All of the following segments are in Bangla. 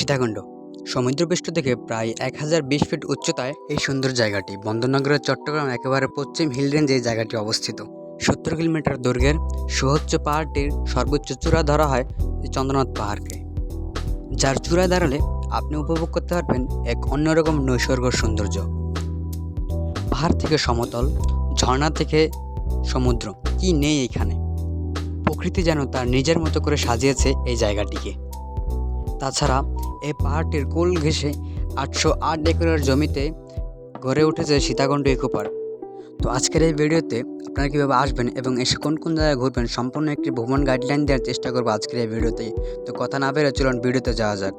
সীতাকুণ্ড। সমুদ্রপৃষ্ঠ থেকে প্রায় এক হাজার বিশ ফিট উচ্চতায় এই সুন্দর জায়গাটি। বন্দরনগরের চট্টগ্রাম একেবারে পশ্চিম হিল রেঞ্জে এই জায়গাটি অবস্থিত। সত্তর কিলোমিটার দৈর্ঘ্যের সুউচ্চ পাহাড়টির সর্বোচ্চ চূড়া ধরা হয় চন্দ্রনাথ পাহাড়কে। যার চূড়ায় দাঁড়ালে আপনি উপভোগ করতে পারবেন এক অন্যরকম নৈসর্গ সৌন্দর্য। পাহাড় থেকে সমতল, ঝর্ণা থেকে সমুদ্র। কি নেই এখানে? প্রকৃতি যেন তার নিজের মতো করে সাজিয়েছে এই জায়গাটিকে। তাছাড়া এই পাহাড়টির কুল ঘেঁষে আটশো আট একরের জমিতে গড়ে উঠেছে সীতাকুণ্ড ইকো পার্ক তো আজকের এই ভিডিওতে আপনারা কীভাবে আসবেন এবং এসে কোন কোন জায়গায় ঘুরবেন সম্পূর্ণ একটি ভ্রমণ গাইডলাইন দেওয়ার চেষ্টা করব আজকের এই ভিডিওতে তো কথা না বেরো চলুন ভিডিওতে যাওয়া যাক।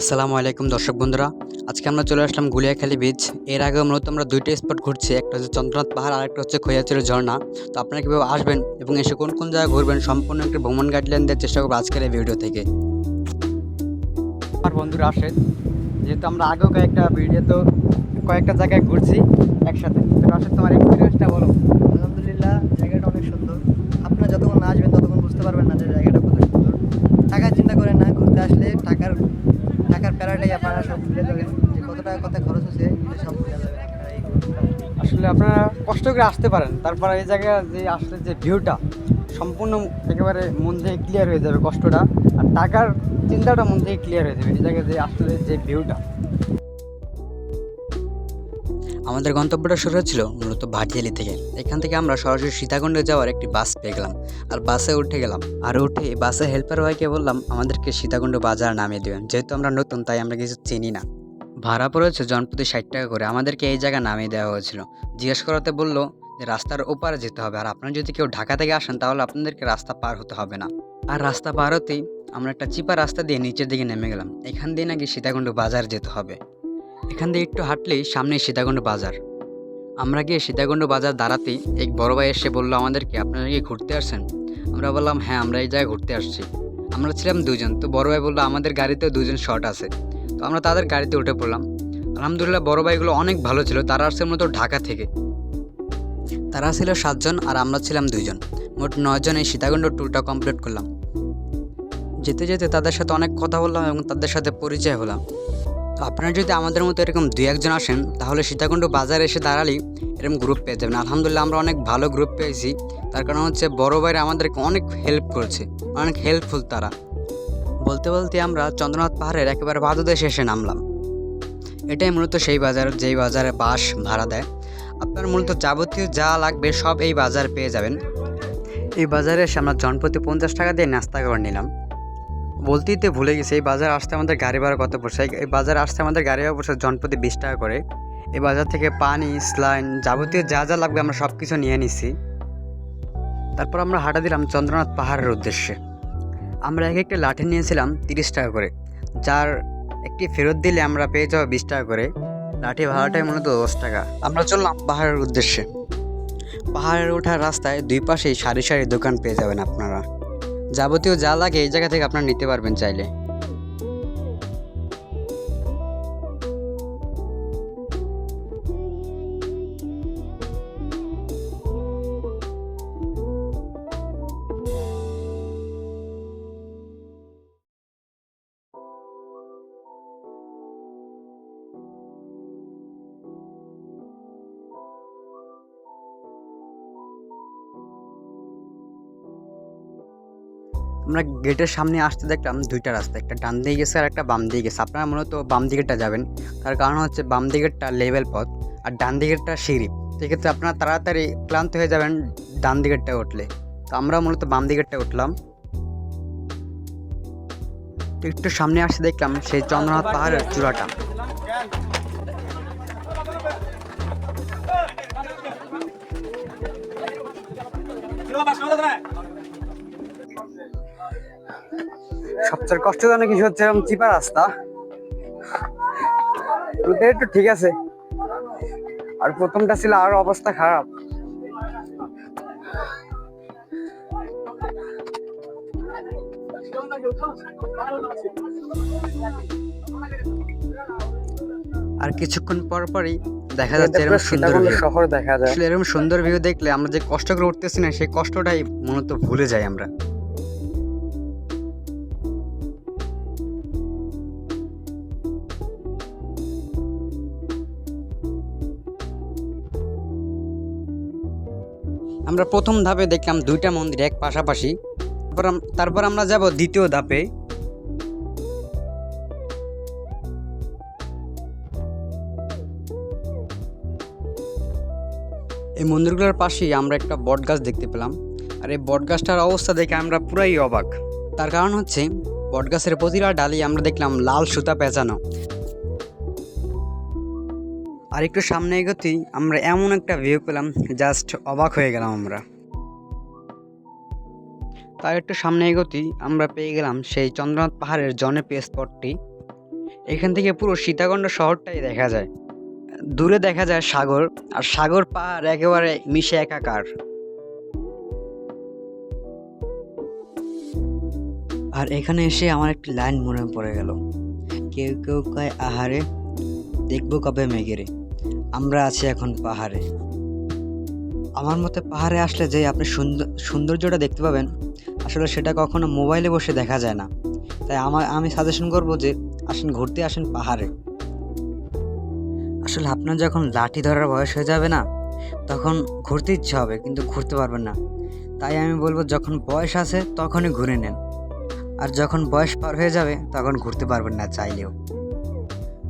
আসসালামু আলাইকুম দর্শক বন্ধুরা। আজকে আমরা চলে আসলাম গুলিয়াখালী বিচ এর আগে মূলত আমরা দুইটা স্পট ঘুরছি। একটা হচ্ছে চন্দ্রনাথ পাহাড় আর একটা হচ্ছে খৈয়াচুরি ঝর্ণা। তো আপনারা কীভাবে আসবেন এবং এসে কোন কোন জায়গায় ঘুরবেন সম্পূর্ণ একটি ভ্রমণ গাইডলাইন দেওয়ার চেষ্টা করব আজকের এই ভিডিও থেকে। আমার বন্ধুরা রাশেদ যেহেতু আমরা আগেও কয়েকটা ভিডিও তো কয়েকটা জায়গায় ঘুরছি একসাথে। তো রাশেদ তোমার এক্সপিরিয়েন্সটা বলো। আলহামদুলিল্লাহ, জায়গাটা অনেক সুন্দর। আপনারা যতক্ষণ না আসবেন ততক্ষণ বুঝতে পারবেন না যে জায়গাটা কত সুন্দর। টাকার চিন্তা করেন না ঘুরতে আসলে টাকার সব যে কত টাকা কত খরচ হচ্ছে আসলে আপনারা কষ্ট করে আসতে পারেন, তারপর এই জায়গায় যে আসলে যে ভিউটা, সম্পূর্ণ একেবারে মন থেকে ক্লিয়ার হয়ে যাবে কষ্টটা, আর টাকার চিন্তাটা মন থেকে ক্লিয়ার হয়ে যাবে এই জায়গায় যে আসলে যে ভিউটা। আমাদের গন্তব্যটা শুরু হচ্ছিল মূলত ভাটিয়ালি থেকে। এখান থেকে আমরা সরাসরি সীতাকুণ্ডে যাওয়ার একটি বাস পেয়ে গেলাম আর বাসে উঠে গেলাম। আর উঠে বাসে হেল্পার ভাইকে বললাম, আমাদেরকে সীতাকুণ্ড বাজার নামিয়ে দেবেন। যেহেতু আমরা নতুন, তাই আমরা কিছু চিনি না। ভাড়া পড়েছে জনপ্রতি ষাট টাকা করে। আমাদেরকে এই জায়গা নামিয়ে দেওয়া হয়েছিল। জিজ্ঞেস করাতে বলল যে, রাস্তার ওপারে যেতে হবে। আর আপনারা যদি কেউ ঢাকা থেকে আসেন, তাহলে আপনাদেরকে রাস্তা পার হতে হবে না। আর রাস্তা পার হতেই আমরা একটা চিপা রাস্তা দিয়ে নিচের দিকে নেমে গেলাম। এখান দিয়ে নাকি সীতাকুণ্ড বাজার যেতে হবে। এখান দিয়ে একটু হাঁটলেই সামনেই সীতাকুণ্ড বাজার। আমরা গিয়ে সীতাকুণ্ড বাজার দাঁড়াতেই এক বড় ভাই এসে বলল, আমাদেরকে আপনারা কি ঘুরতে আসছেন? আমরা বললাম হ্যাঁ আমরা এই জায়গায় ঘুরতে আসছি। আমরা ছিলাম দুজন। তো বড় ভাই বলল, আমাদের গাড়িতেও দুজন শর্ট আছে। তো আমরা তাদের গাড়িতে উঠে পড়লাম। আলহামদুলিল্লাহ, বড় ভাইগুলো অনেক ভালো ছিল। তারা আসছে মূলত ঢাকা থেকে। তারা ছিল সাতজন আর আমরা ছিলাম দুইজন। মোট নয়জন এই সীতাকুণ্ড ট্যুরটা কমপ্লিট করলাম। যেতে যেতে তাদের সাথে অনেক কথা বললাম এবং তাদের সাথে পরিচয় হলাম। তো আপনারা যদি আমাদের মতো এরকম দুই একজন আসেন, তাহলে সীতাকুণ্ড বাজারে এসে দাঁড়ালেই এরকম গ্রুপ পেয়ে যাবেন। আলহামদুলিল্লাহ আমরা অনেক ভালো গ্রুপ পেয়েছি। তার কারণ হচ্ছে বড় ভাইরা আমাদেরকে অনেক হেল্প করছে, অনেক হেল্পফুল তারা। বলতে বলতে আমরা চন্দ্রনাথ পাহাড়ের একেবারে পাদদেশে এসে নামলাম। এটাই মূলত সেই বাজার, যেই বাজারে বাস ভাড়া দেয়। আপনার মূলত যাবতীয় যা লাগবে সব এই বাজার পেয়ে যাবেন। এই বাজারে এসে আমরা জনপ্রতি পঞ্চাশ টাকা দিয়ে নাস্তা করে নিলাম। বলতেই তো ভুলে গেছি, এই বাজার আসতে আমাদের গাড়ি ভাড়া কত পড়ছে? এই- বাজার আসতে আমাদের গাড়ি ভাড়া পড়ছে জনপ্রতি বিশ টাকা করে। এই বাজার থেকে পানি, স্লাইন যাবতীয় যা যা লাগবে আমরা সব কিছু নিয়ে নিছি। তারপর আমরা হাঁটা দিলাম চন্দ্রনাথ পাহাড়ের উদ্দেশ্যে। আমরা এক একটা লাঠি নিয়েছিলাম তিরিশ টাকা করে। যার একটি ফেরত দিলে আমরা পেয়ে যাব বিশ টাকা করে। লাঠি ভাড়াটাই মূলত দশ টাকা। আমরা চললাম পাহাড়ের উদ্দেশ্যে। পাহাড়ের ওঠার রাস্তায় দুই পাশেই সারি সারি দোকান পেয়ে যাবেন আপনারা। যাবতীয় যা লাগে এই জায়গা থেকে আপনারা নিতে পারবেন চাইলে। আমরা গেটের সামনে আসতে দেখলাম দুইটা রাস্তা, একটা ডান দিকে গেছে আর একটা বাম দিকে গেছে। আপনারা মূলত বাম দিকেরটা যাবেন, তার কারণ হচ্ছে বাম দিকেরটা লেভেল পথ আর ডান দিকেরটা সিঁড়ি। সেক্ষেত্রে আপনারা তাড়াতাড়ি ক্লান্ত হয়ে যাবেন ডান দিকেরটা উঠলে। তো আমরা মূলত বাম দিকেরটা উঠলাম। একটু সামনে আসতে দেখলাম সেই চন্দ্রনাথ পাহাড়ের চূড়াটা। সবচেয়ে কষ্টজনক কিছু হচ্ছে এরকম চিপা রাস্তা। ওদের একটু ঠিক আছে। আর প্রথমটা ছিল আরও অবস্থা খারাপ। আর কিছুক্ষণ পর পরই দেখা যাচ্ছে এরকম সুন্দর শহর দেখা যায়। এরকম সুন্দর ভিউ দেখলে আমরা যে কষ্ট করে উঠতেছি না সেই কষ্টটাই মূলত ভুলে যাই আমরা। আমরা প্রথম ধাপে দেখলাম দুইটা মন্দির এক পাশাপাশি। তারপর তারপর আমরা যাব দ্বিতীয় ধাপে। এই মন্দিরগুলোর পাশেই আমরা একটা বট গাছ দেখতে পেলাম। আর এই বট গাছটার অবস্থা দেখে আমরা পুরাই অবাক। তার কারণ হচ্ছে বট গাছের প্রতিটা ডালি আমরা দেখলাম লাল সুতা পেঁচানো। আর একটু সামনে এগোতেই আমরা এমন একটা ভিউ পেলাম জাস্ট অবাক হয়ে গেলাম আমরা। তার একটু সামনে এগোতেই আমরা পেয়ে গেলাম সেই চন্দ্রনাথ পাহাড়ের জনপ্রিয় স্পটটি এখান থেকে পুরো সীতাকুণ্ড শহরটাই দেখা যায়। দূরে দেখা যায় সাগর, আর সাগর পাহাড় একেবারে মিশে একাকার। আর এখানে এসে আমার একটি লাইন মনে পড়ে গেল। কেউ কেউ কয়, আহারে, দেখব কবে মেঘেরে। আমরা আছি এখন পাহাড়ে। আমার মতে পাহাড়ে আসলে যে আপনি সুন্দর সৌন্দর্যটা দেখতে পাবেন, আসলে সেটা কখনো মোবাইলে বসে দেখা যায় না। তাই আমার আমি সাজেশন করব যে আসেন ঘুরতে আসেন পাহাড়ে। আসলে আপনার যখন লাঠি ধরার বয়স হয়ে যাবে না, তখন ঘুরতে ইচ্ছা হবে, কিন্তু ঘুরতে পারবেন না। তাই আমি বলব যখন বয়স আছে তখনই ঘুরে নেন। আর যখন বয়স পার হয়ে যাবে, তখন ঘুরতে পারবেন না চাইলেও।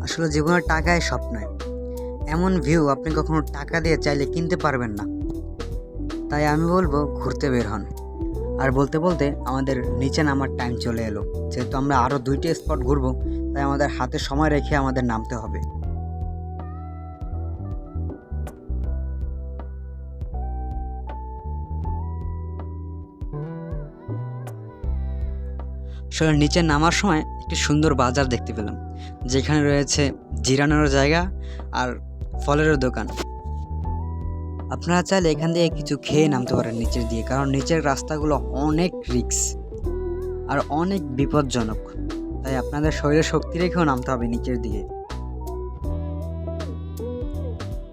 আসলে জীবনের টাকায় সব নয় এমন ভিউ আপনি কখনো টাকা দিয়ে চাইলে কিনতে পারবেন না। তাই আমি বলব, ঘুরতে বের হন। আর বলতে বলতে আমাদের নিচে নামার টাইম চলে এলো। যেহেতু আমরা আরও দুইটি স্পট ঘুরবো, তাই আমাদের হাতে সময় রেখে আমাদের নামতে হবে। আসলে নিচে নামার সময় একটি সুন্দর বাজার দেখতে পেলাম। যেখানে রয়েছে জিরানোর জায়গা আর ফলেরও দোকান। আপনারা চাইলে এখান থেকে কিছু খেয়ে নামতে পারেন নিচের দিয়ে কারণ নিচের রাস্তাগুলো অনেক রিক্স আর অনেক বিপজ্জনক। তাই আপনাদের শরীরে শক্তি রেখেও নামতে হবে নিচের দিকে।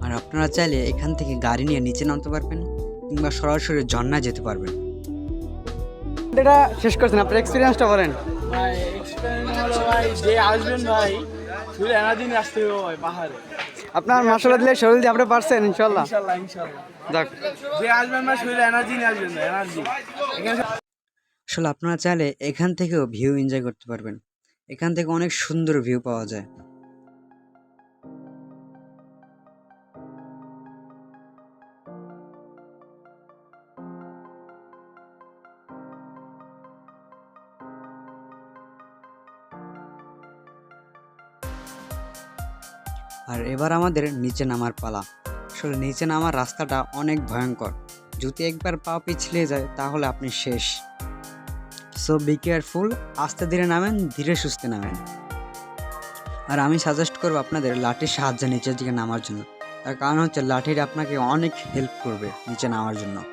আর আপনারা চাইলে এখান থেকে গাড়ি নিয়ে নিচে নামতে পারবেন কিংবা সরাসরি ঝর্ণায় যেতে পারবেন। এটা শেষ করছেন আপনার এক্সপিরিয়েন্সটা বলেন। ভাই এক্সপেরিমেন্ট হলো ভাই যে আসবেন ভাই শুধু এনাদিন আসতে হবে ভাই পাহাড়ে। আপনার মাসালা দিলে শরীর দিয়ে আপনি পারছেন ইনশাল্লাহ যাক। যে আসবেন না শরীরে এনার্জি নিয়ে আসবেন এনার্জি আসলে আপনারা চাইলে এখান থেকেও ভিউ এনজয় করতে পারবেন। এখান থেকে অনেক সুন্দর ভিউ পাওয়া যায়। আর এবার আমাদের নিচে নামার পালা। আসলে নিচে নামার রাস্তাটা অনেক ভয়ঙ্কর। যদি একবার পা পিছলে যায়, তাহলে আপনি শেষ। সো বি কেয়ারফুল আস্তে ধীরে নামেন, ধীরে সুস্থে নামেন। আর আমি সাজেস্ট করব আপনাদের লাঠির সাহায্যে নিচের দিকে নামার জন্য। তার কারণ হচ্ছে, লাঠির আপনাকে অনেক হেল্প করবে নিচে নামার জন্য।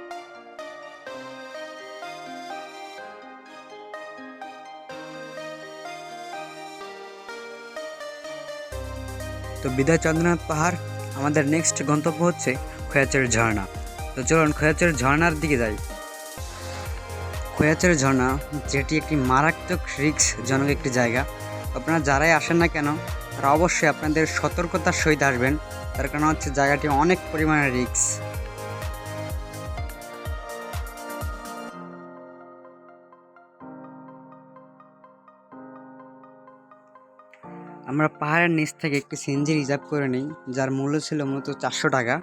তো বিদায় চন্দ্রনাথ পাহাড়, আমাদের নেক্সট গন্তব্য হচ্ছে খোয়াচের ঝর্ণা। তো চলুন খোয়াচের ঝর্ণার দিকে যাই। খোয়াচের ঝর্ণা, যেটি একটি মারাত্মক রিক্স জনক একটি জায়গা। আপনারা যারাই আসেন না কেন, তারা অবশ্যই আপনাদের সতর্কতার সহিত আসবেন। তার কারণ হচ্ছে জায়গাটি অনেক পরিমাণে রিক্স আমরা পাহাড়ের নিচ থেকে একটি সিএনজি রিজার্ভ করে নিই, যার মূল্য ছিল মূলত চারশো টাকা।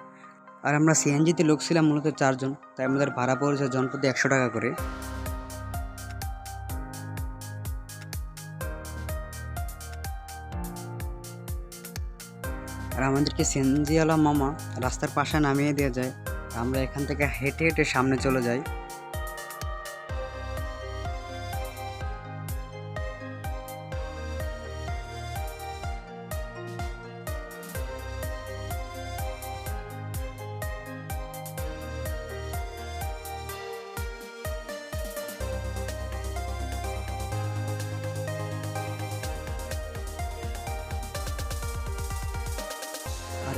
আর আমরা সিএনজিতে লোক ছিলাম মূলত চারজন, তাই আমাদের ভাড়া পড়েছে জনপ্রতি একশো টাকা করে। আর আমাদেরকে সিএনজিওয়ালা মামা রাস্তার পাশে নামিয়ে দিয়ে যায় আমরা এখান থেকে হেঁটে হেঁটে সামনে চলে যাই।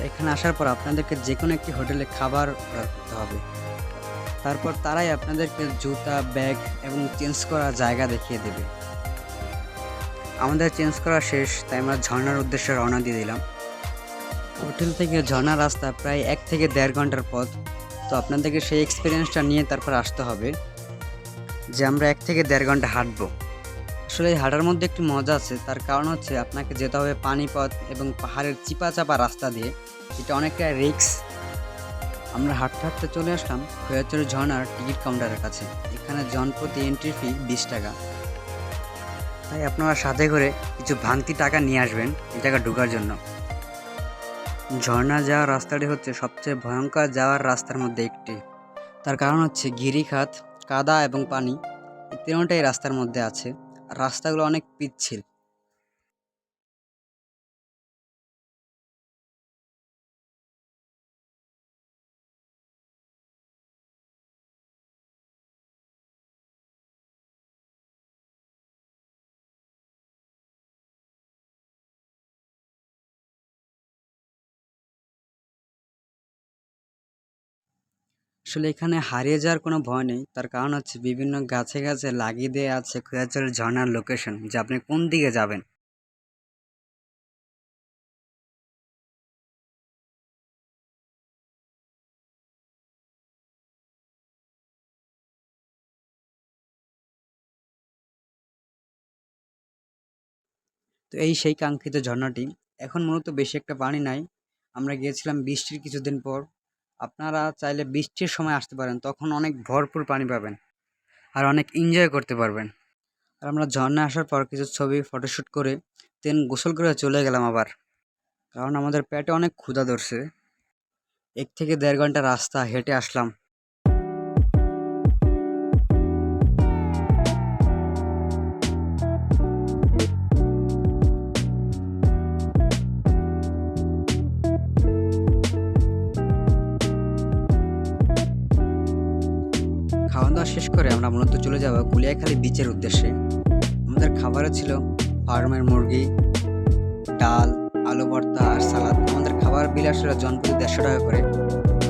এখানে আসার পর আপনাদেরকে যে কোনো একটি হোটেলে খাবার অর্ডার করতে হবে। তারপর তারাই আপনাদেরকে জুতা, ব্যাগ এবং চেঞ্জ করার জায়গা দেখিয়ে দেবে। আমাদের চেঞ্জ করা শেষ, তাই আমরা ঝর্ণার উদ্দেশ্যে রওনা দিয়ে দিলাম। হোটেল থেকে ঝর্ণার রাস্তা প্রায় এক থেকে দেড় ঘণ্টার পথ। তো আপনাদেরকে সেই এক্সপিরিয়েন্সটা নিয়ে তারপর আসতে হবে, যে আমরা এক থেকে দেড় ঘণ্টা হাঁটবো। আসলে এই হাঁটার মধ্যে একটি মজা আছে, তার কারণ হচ্ছে আপনাকে যেতে হবে পানিপথ এবং পাহাড়ের চিপা চাপা রাস্তা দিয়ে। এটা অনেকটা রিক্স আমরা হাঁটতে হাঁটতে চলে আসলাম খৈয়াচুরি ঝর্ণার টিকিট কাউন্টারের কাছে। এখানে জনপ্রতি এন্ট্রি ফি বিশ টাকা। তাই আপনারা সাথে করে কিছু ভাঙতি টাকা নিয়ে আসবেন এই জায়গা ঢোকার জন্য। ঝর্ণা যাওয়ার রাস্তাটি হচ্ছে সবচেয়ে ভয়ঙ্কর যাওয়ার রাস্তার মধ্যে একটি। তার কারণ হচ্ছে গিরিখাত, কাদা এবং পানি তিনটাই রাস্তার মধ্যে আছে। আর রাস্তাগুলো অনেক পিচ্ছিল। আসলে এখানে হারিয়ে যাওয়ার কোনো ভয় নেই। তার কারণ হচ্ছে বিভিন্ন গাছে গাছে লাগিয়ে দেওয়া আছে খোয়াচরের ঝর্ণার লোকেশন যে আপনি কোন দিকে যাবেন? তো এই সেই কাঙ্ক্ষিত ঝর্ণাটি, এখন মূলত বেশি একটা পানি নাই। আমরা গিয়েছিলাম বৃষ্টির কিছুদিন পর। আপনারা চাইলে বৃষ্টির সময় আসতে পারেন, তখন অনেক ভরপুর পানি পাবেন আর অনেক এনজয় করতে পারবেন। আর আমরা ঝর্ণা আসার পর কিছু ছবি ফটোশ্যুট করে দেন গোসল করে চলে গেলাম আবার। কারণ আমাদের পেটে অনেক ক্ষুধা ধরছে। এক থেকে দেড় ঘণ্টা রাস্তা হেঁটে আসলাম। খাওয়া দাওয়া শেষ করে আমরা মূলত চলে যাব গুলিয়াখালী বিচের উদ্দেশ্যে। আমাদের খাবারে ছিল ফার্মের মুরগি, ডাল, আলু ভর্তা আর সালাদ। আমাদের খাবার বিল আসলে জনপ্রতি দেড়শো টাকা করে।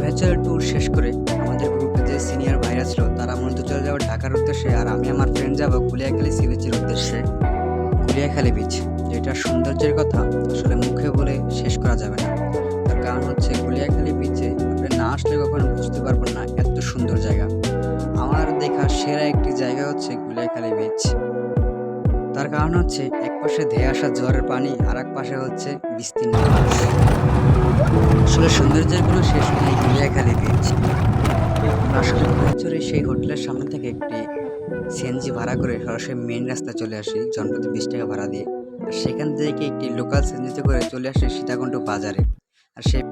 ভেচার ট্যুর শেষ করে আমাদের গ্রুপে যে সিনিয়র ভাইরা ছিল, তারা মূলত চলে যাব ঢাকার উদ্দেশ্যে আর আমি আমার ফ্রেন্ড যাব গুলিয়াখালী সি বিচের উদ্দেশ্যে। গুলিয়াখালী বিচ যেটার সৌন্দর্যের কথা আসলে মুখে বলে শেষ করা যাবে না। তার কারণ হচ্ছে গুলিয়াখালী বিচে আপনি না আসলে কখনো বুঝতে পারবেন না এত সুন্দর জায়গা। দেখা সেরা একটি জায়গা হচ্ছে গুলিয়াখালী বিচ তার কারণ হচ্ছে এক পাশে ধেয়ে আসা জোয়ারের পানি আর এক পাশে হচ্ছে বিস্তীর্ণ। আসলে সৌন্দর্যের কোনো শেষ নেই গুলিয়াখালী বিচ আসলে কৈচরে সেই হোটেলের সামনে থেকে একটি সিএনজি ভাড়া করে সরাসরি মেন রাস্তা চলে আসি জনপ্রতি বিশ টাকা ভাড়া দিয়ে। আর সেখান থেকে একটি লোকাল সিএনজিতে করে চলে আসি সীতাকুণ্ড বাজারে। আর সেই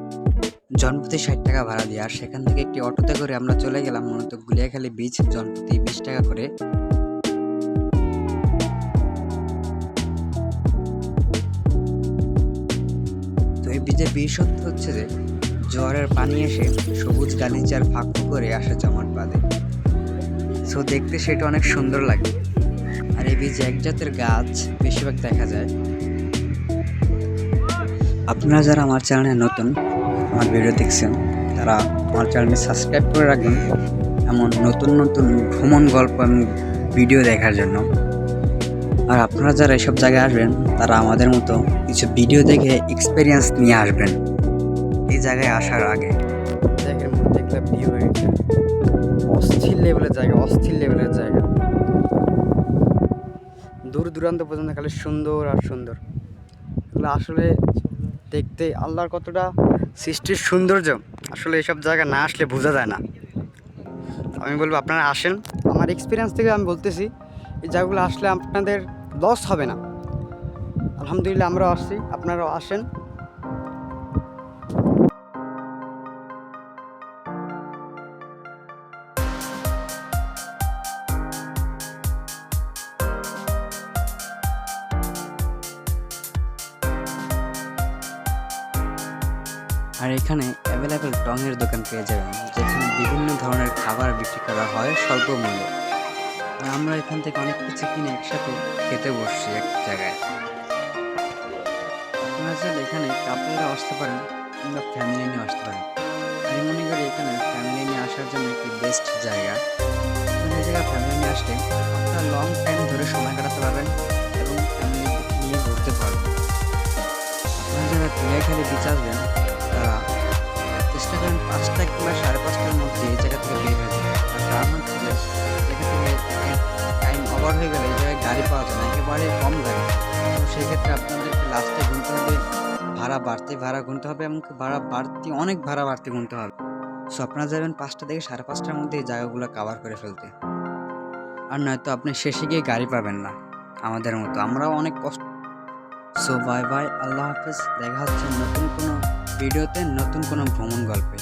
জনপ্রতি ষাট টাকা ভাড়া দিয়ে, আর সেখান থেকে একটি অটোতে করে আমরা চলে গেলাম মূলত গুলিয়াখালী বিচ জনপ্রতি বিশ টাকা করে। তো এই বীজের বিশেষত্ব হচ্ছে যে, জোয়ারের পানি এসে সবুজ গালিচার ফাঁক করে আসে জমাট বাঁধে। সো দেখতে সেটা অনেক সুন্দর লাগে। আর এই বীজে এক জাতের গাছ বেশিরভাগ দেখা যায়। আপনারা যারা আমার চ্যানেলে নতুন আমার ভিডিও দেখছেন, তারা আমার চ্যানেলটি সাবস্ক্রাইব করে রাখবেন এমন নতুন নতুন ভ্রমণ গল্প এবং ভিডিও দেখার জন্য। আর আপনারা যারা এসব জায়গায় আসবেন, তারা আমাদের মতো কিছু ভিডিও দেখে এক্সপিরিয়েন্স নিয়ে আসবেন। এই জায়গায় আসার আগে। অস্থির লেভেলের জায়গা, অস্থির লেভেলের জায়গা। দূর দূরান্ত পর্যন্ত খালি সুন্দর আর সুন্দর। আসলে দেখতে আল্লাহর কতটা সৃষ্টির সৌন্দর্য। আসলে এসব জায়গা না আসলে বোঝা যায় না। আমি বলব আপনারা আসেন। আমার এক্সপিরিয়েন্স থেকে আমি বলতেছি, এই জায়গাগুলো আসলে আপনাদের লস হবে না। আলহামদুলিল্লাহ আমরাও আসছি, আপনারাও আসেন। টঙের দোকান পেয়ে যাবেন, যেখানে বিভিন্ন ধরনের খাবার বিক্রি করা হয় স্বল্প মূল্যে। আমরা এখান থেকে অনেক কিছু কিনে একসাথে খেতে বসছি এক জায়গায়। আপনারা চাইলে এখানে কাপড়রা আসতে পারেন কিংবা ফ্যামিলি নিয়ে আসতে পারেন। আমি মনে করি এখানে ফ্যামিলি নিয়ে আসার জন্য একটি বেস্ট জায়গা। এই জায়গায় ফ্যামিলি নিয়ে আসলে আপনারা লং টাইম ধরে সময় কাটাতে পারবেন এবং ফ্যামিলি নিয়ে ঘুরতে পারবেন। আপনারা যারা কুড়িয়াখালী বিচ আসবেন ধরেন পাঁচটা কিংবা সাড়ে পাঁচটার মধ্যে এই জায়গা থেকে বের হয়ে যায়। আর থেকে টাইম ওভার হয়ে গেলে, এই জায়গায় গাড়ি পাওয়া যায় না, একেবারে কম লাগে তো সেক্ষেত্রে আপনাদেরকে লাস্টে গুনতে হবে, ভাড়া বাড়তি ভাড়া গুনতে হবে, এমনকি ভাড়া বাড়তি, অনেক ভাড়া বাড়তি গুনতে হবে। সো আপনারা যাবেন পাঁচটা থেকে সাড়ে পাঁচটার মধ্যে এই জায়গাগুলো কাভার করে ফেলতে। আর নয়তো আপনি শেষে গিয়ে গাড়ি পাবেন না, আমাদের মতো। আমরাও অনেক কষ্ট সো বাই বাই আল্লাহ হাফেজ। দেখা হচ্ছে নতুন কোনো ভিডিওতে নতুন কোনো ভ্রমণ গল্পে।